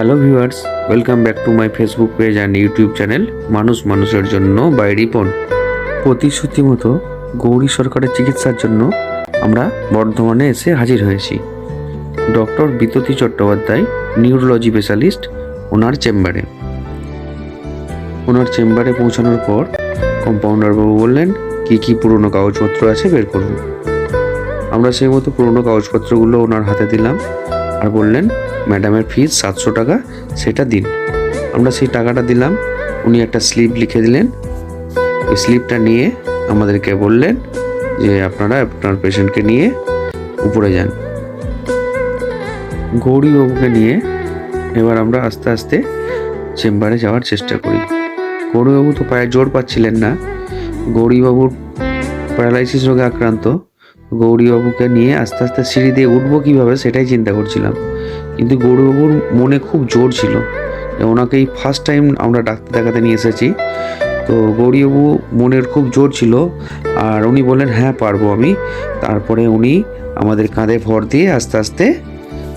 Hello viewers welcome back to my Facebook page and YouTube channel মানুষ মানুষের জন্য by Ripon প্রতিশ্রুতি মতো গৌরী সরকারের চিকিৎসার জন্য আমরা বর্ধমানে এসে হাজির হয়েছি। ডক্টর বিততী চট্টোপাধ্যায় নিউরোলজি স্পেশালিস্ট ওনার চেম্বারে। ওনার চেম্বারে পৌঁছানোর পর কম্পাউন্ডারবাবু বললেন, কী কী পুরনো কাগজপত্র আছে বের করুন। আমরা সেই মতো পুরনো কাগজপত্রগুলো ওনার হাতে দিলাম। আর বললেন, ম্যাডামের ফিস সাতশো টাকা, সেটা দিন। আমরা সেই টাকাটা দিলাম। উনি একটা স্লিপ লিখে দিলেন। ওই স্লিপটা নিয়ে আমাদেরকে বললেন যে, আপনারা আপনার পেশেন্টকে নিয়ে উপরে যান। গৌরীবাবুকে নিয়ে এবার আমরা আস্তে আস্তে চেম্বারে যাওয়ার চেষ্টা করি। গৌরীবাবু তো পায়ে জোর পাচ্ছিলেন না। গৌরীবাবুর প্যারালাইসিস রোগে আক্রান্ত। গৌরীবাবুকে নিয়ে আস্তে আস্তে সিঁড়ি দিয়ে উঠবো কীভাবে সেটাই চিন্তা করছিলাম। কিন্তু গৌরীবাবুর মনে খুব জোর ছিল যে ওনাকেই ফার্স্ট টাইম আমরা ডাক্তার দেখাতে নিয়ে এসেছি। তো গৌরীবাবু মনের খুব জোর ছিল আর উনি বললেন হ্যাঁ পারব আমি। তারপরে উনি আমাদের কাঁধে ভর দিয়ে আস্তে আস্তে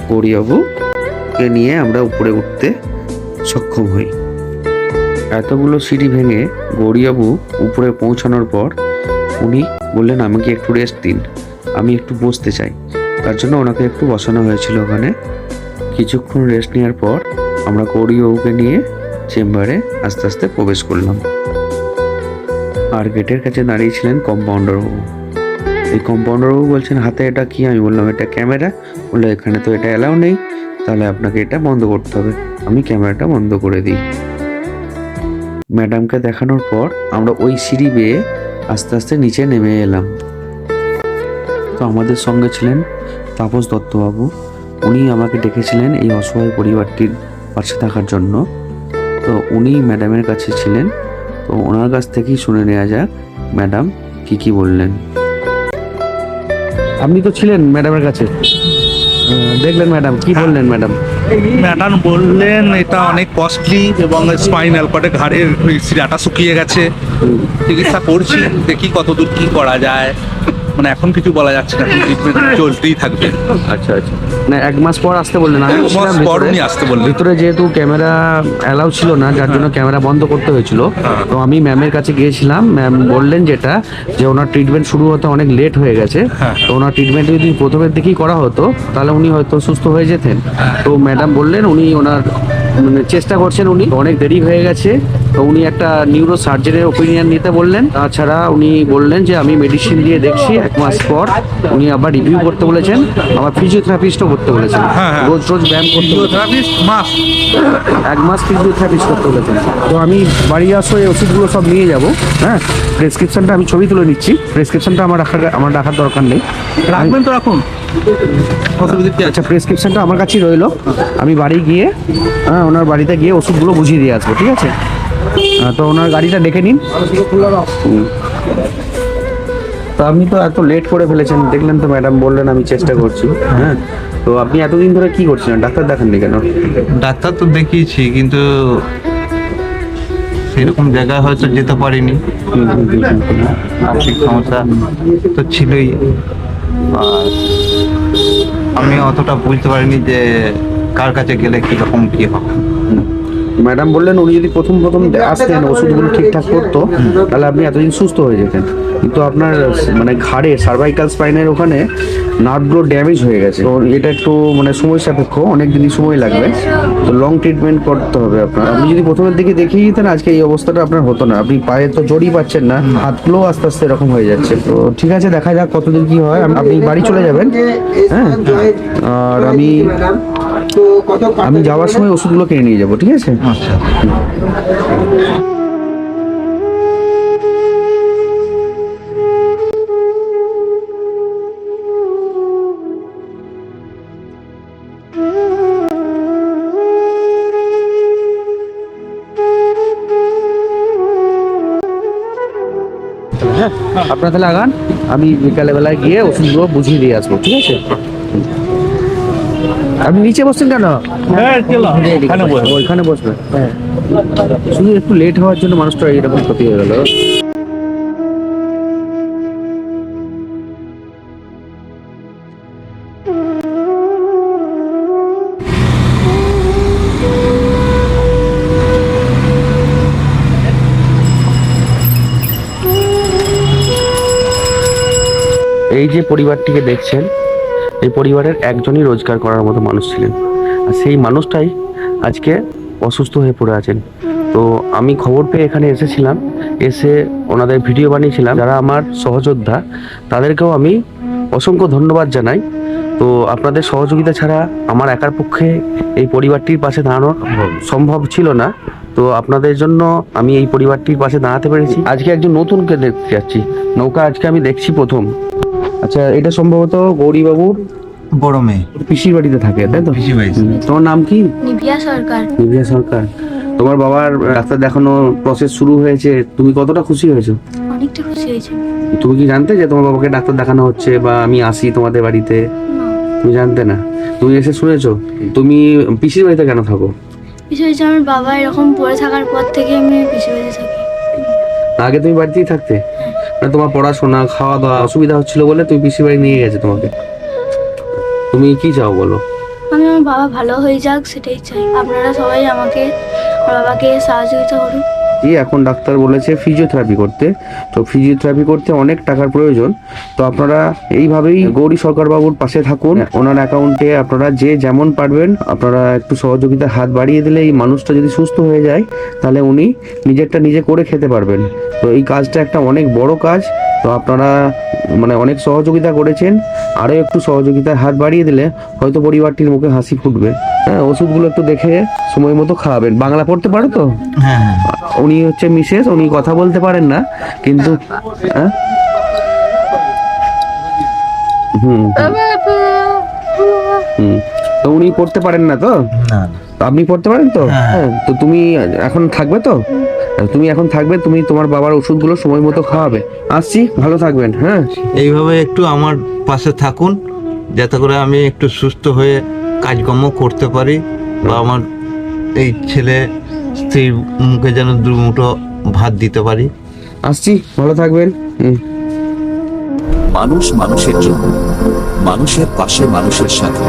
গৌরীবাবুকে নিয়ে আমরা উপরে উঠতে সক্ষম হই। এতগুলো সিঁড়ি ভেঙে গৌরীবাবু উপরে পৌঁছানোর পর উনি বললেন, আমাকে একটু রেস্ট দিন। আমি একটু বসতে চাই। তার জন্য ওনাকে একটু বসানো হয়েছিল ওখানে। কিছুক্ষণ রেস্ট নেওয়ার পর আমরা গৌরীবাবুকে নিয়ে চেম্বারে আস্তে আস্তে প্রবেশ করলাম। আর গেটের কাছে দাঁড়িয়েছিলেন কম্পাউন্ডার বাবু। এই কম্পাউন্ডার বাবু বলছেন, হাতে এটা কি? আমি বললাম, এটা ক্যামেরা। বলল, এখানে তো এটা অ্যালাউ নেই। তাহলে আপনাকে এটা বন্ধ করতে হবে। আমি ক্যামেরাটা বন্ধ করে দিই। ম্যাডামকে দেখানোর পর আমরা ওই সিঁড়ি বেয়ে আস্তে আস্তে নিচে নেমে এলাম। তো আমাদের সঙ্গে ছিলেন তাপস দত্তবাবু। উনি আমাকে ডেকেছিলেন এই অসহায় পরিবারটির পাশে থাকার জন্য। তো উনি ম্যাডামের কাছে ছিলেন। তো ওনার কাছ থেকেই শুনে নেওয়া যাক, ম্যাডাম কি কি বললেন। আপনি তো ছিলেন ম্যাডামের কাছে। দেখলেন ম্যাডাম কি বললেন ম্যাডাম? ম্যাডাম বললেন এটা অনেক কস্টলি এবং স্পাইনাল কর্ডে ঘাড়ের শিরাটা শুকিয়ে গেছে। চিকিৎসা করছি দেখি কতদূর কি করা যায়। মানে এখন কিছু বলা যাচ্ছে না ট্রিটমেন্ট চলতেই থাকবে আচ্ছা আচ্ছা না এক মাস পর আসতে বললেন আমি এক মাস পর ভিতরে। উনি আসতে বললেন। ভিতরে যেহেতু ক্যামেরা অ্যালাউ ছিল না যার জন্য ক্যামেরা বন্ধ করতে হয়েছিল হ্যাঁ। তো আমি ম্যামের কাছে গিয়েছিলাম ম্যাম বললেন যেটা যে ওনার ট্রিটমেন্ট শুরু হতে অনেক লেট হয়ে গেছে হ্যাঁ। তো ওনার ট্রিটমেন্ট যদি প্রথমের দিকেই করা হতো তাহলে উনি হয়তো সুস্থ হয়ে যেতেন হ্যাঁ। তো ম্যাডাম বললেন উনি ওনার মানে চেষ্টা করছেন উনি। অনেক দেরি হয়ে গেছে। তো উনি একটা নিউরো সার্জনের ওপিনিয়ন নিতে বললেন। তাছাড়া উনি বললেন যে আমি মেডিসিন দিয়ে দেখছি এক মাস পর উনি আবার রিভিউ করতে বলেছেন আবার ফিজিওথেরাপিস্টও করতে বলেছেন। হ্যাঁ, হ্যাঁ। রোজ রোজ ব্যায়াম করতে ফিজিওথেরাপিস্ট মাস। এক মাস ফিজিওথেরাপিস্ট করতে বলেছেন। তো আমি বাড়ি আসো এই ওষুধগুলো সব নিয়ে যাব হ্যাঁ? প্রেসক্রিপশনটা আমি ছবি তুলে নিচ্ছি। প্রেসক্রিপশনটা আমার রাখার আমার রাখার দরকার নেই। রাখবেন তো রাখুন। আচ্ছা প্রেসক্রিপশনটা আমার কাছেই রইল। আমি বাড়ি গিয়ে হ্যাঁ ওনার বাড়িতে গিয়ে ওষুধগুলো বুঝিয়ে দিয়ে আসব ঠিক আছে? হ্যাঁ, তো ওনার গাড়িটা ডেকে নিন। তো আপনি তো এত লেট করে ফেলেছেন দেখলেন তো ম্যাডাম বললেন আমি চেষ্টা করছি। হ্যাঁ তো আপনি এতদিন ধরে কি করছিলেন? ডাক্তার দেখাননি কেন? ডাক্তার তো দেখিয়েছি কিন্তু সেরকম জায়গায় হয়তো যেতে পারিনি। আর্থিক সমস্যা তো ছিলই। আর আমি অতটা বুঝতে পারিনি যে কার কাছে গেলে কীরকম কি হবে? ম্যাডাম বললেন উনি যদি প্রথম প্রথম আসতেন ওষুধগুলো ঠিকঠাক করতো তাহলে আপনি এতদিন সুস্থ হয়ে যেতেন। কিন্তু আপনার মানে ঘাড়ে সার্ভাইকাল স্পাইনের ওখানে নার্ভগুলো ড্যামেজ হয়ে গেছে। তো এটা একটু মানে সময় সাপেক্ষ অনেক দিনই সময় লাগবে। তো লং ট্রিটমেন্ট করতে হবে আপনার। আপনি যদি প্রথমের দিকে দেখিয়ে দিতেন আজকে এই অবস্থাটা আপনার হতো না। আপনি পায়ে তো জড়ি পাচ্ছেন না হাতগুলোও আস্তে আস্তে এরকম হয়ে যাচ্ছে। তো ঠিক আছে দেখা যাক কতদিন কি হয়। আপনি বাড়ি চলে যাবেন। হ্যাঁ আর আমি আমি যাওয়ার সময় ওষুধগুলো কিনে নিয়ে যাব ঠিক আছে? আচ্ছা আপনারা তাহলে আগান আমি বিকালে বেলায় গিয়ে ওষুধগুলো বুঝিয়ে দিয়ে আসব ঠিক আছে আপনি নিচে বসছেন কেন? হ্যাঁ, ওইখানে বসবেন হ্যাঁ শুধু একটু লেট হওয়ার জন্য মানুষটা এরকম ক্ষতি হয়ে গেল। এই যে পরিবারটিকে দেখছেন এই পরিবারের একজনই রোজগার করার মতো মানুষ ছিলেন। আর সেই মানুষটাই আজকে অসুস্থ হয়ে পড়ে আছেন। তো আমি খবর পেয়ে এখানে এসেছিলাম, এসে ওনাদের ভিডিও বানিয়েছিলাম। যারা আমার সহযোদ্ধা, তাদেরকেও আমি অসংখ্য ধন্যবাদ জানাই। তো আপনাদের সহযোগিতা ছাড়া আমার একার পক্ষে এই পরিবারটির পাশে দাঁড়ানো সম্ভব ছিল না। তো আপনাদের জন্য আমি এই পরিবারটির পাশে দাঁড়াতে পেরেছি। আজকে একজন নতুনকে দেখতে যাচ্ছি। নৌকা আজকে আমি দেখছি প্রথম। আচ্ছা এটা সম্ভবত গৌরীবাবুর বড় মেয়ে। পিসির বাড়িতে থাকে তাই তো? পিসির বাড়িতে। তোমার নাম কি? নিভিয়া সরকার। নিভিয়া সরকার। তোমার বাবার ডাক্তার দেখানো প্রসেস শুরু হয়েছে তুমি কতটা খুশি হয়েছো? অনেকটা খুশি হয়েছে। তুমি কি জানতে যে তোমার বাবাকে ডাক্তার দেখানো হচ্ছে বা আমি আসি তোমাদের বাড়িতে? তুমি জানতে না? তুমি এসে শুনেছো? তুমি পিসির বাড়িতে কেন থাকো? কিছু হয়েছে আমার বাবা এরকম পড়ে থাকার পর থেকে আমি পিছু বেঁধে থাকি। আগে তুমি বাড়িতেই থাকতে? মানে তোমার পড়াশোনা খাওয়া দাওয়া অসুবিধা হচ্ছিল বলে তুমি পিসি বাড়ি নিয়ে গেছে তোমাকে। তুমি কি চাও বলো? আমি আমার বাবা ভালো হয়ে যাক, সেটাই চাই। আপনারা সবাই আমাকে, আমার বাবাকে সাহায্য করুন এখন ডাক্তার বলেছে ফিজিওথেরাপি করতে। তো ফিজিওথেরাপি করতে অনেক টাকার প্রয়োজন। তো আপনারা এইভাবেই গৌরী সরকারবাবুর পাশে থাকুন। ওনার অ্যাকাউন্টে আপনারা যে যেমন পারবেন, আপনারা একটু সহযোগিতার হাত বাড়িয়ে দিলে এই মানুষটা যদি সুস্থ হয়ে যায়, তাহলে উনি নিজেরটা নিজে করে খেতে পারবেন। তো এই কাজটা একটা অনেক বড় কাজ। তো আপনারা মানে অনেক সহযোগিতা করেছেন আরও একটু সহযোগিতার হাত বাড়িয়ে দিলে হয়তো পরিবারটির মুখে হাসি ফুটবে। হ্যাঁ ওষুধগুলো একটু দেখে সময় মতো খাওয়াবেন। বাংলা পড়তে পারো তো? হ্যাঁ হ্যাঁ। উনি হচ্ছে মিসেস উনি কথা বলতে পারেন না কিন্তু হ্যাঁ? হুম হুম, হুম। তো উনি পড়তে পারেন না তো? না তো আপনি পড়তে পারেন তো? হ্যাঁ। হ্যাঁ তো তুমি এখন থাকবে তো? তুমি এখন থাকবে তুমি তোমার বাবার ওষুধগুলো সময় মতো খাওয়াবে। আসছি ভালো থাকবেন হ্যাঁ? এইভাবে একটু আমার পাশে থাকুন যাতে করে আমি একটু সুস্থ হয়ে কাজকর্ম করতে পারি বা আমার এই ছেলে স্ত্রীর মুখে যেন দুমুঠো ভাত দিতে পারি। আসছি ভালো থাকবেন হুম। মানুষ মানুষের জন্য মানুষের পাশে মানুষের সাথে।